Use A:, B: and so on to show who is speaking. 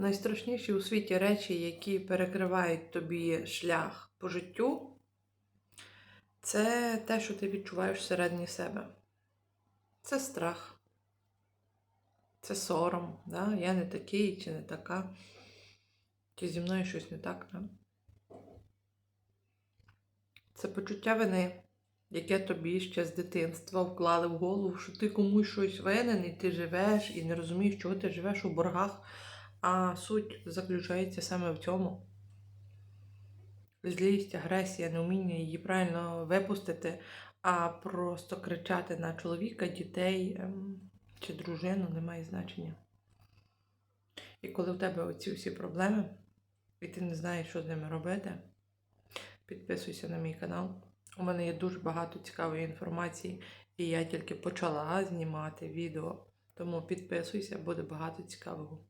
A: Найстрашніші у світі речі, які перекривають тобі шлях по життю, це те, що ти відчуваєш всередині себе. Це страх, це сором. Да? Я не такий чи не така. Чи зі мною щось не так. Да? Це почуття вини, яке тобі ще з дитинства вклали в голову, що ти комусь щось винен, і ти живеш, і не розумієш, чого ти живеш у боргах. А суть заключається саме в цьому. Злість, агресія, неуміння її правильно випустити, а просто кричати на чоловіка, дітей ем, чи дружину не має значення. І коли в тебе оці всі проблеми, і ти не знаєш, що з ними робити, підписуйся на мій канал. У мене є дуже багато цікавої інформації, і я тільки почала знімати відео. Тому підписуйся, буде багато цікавого.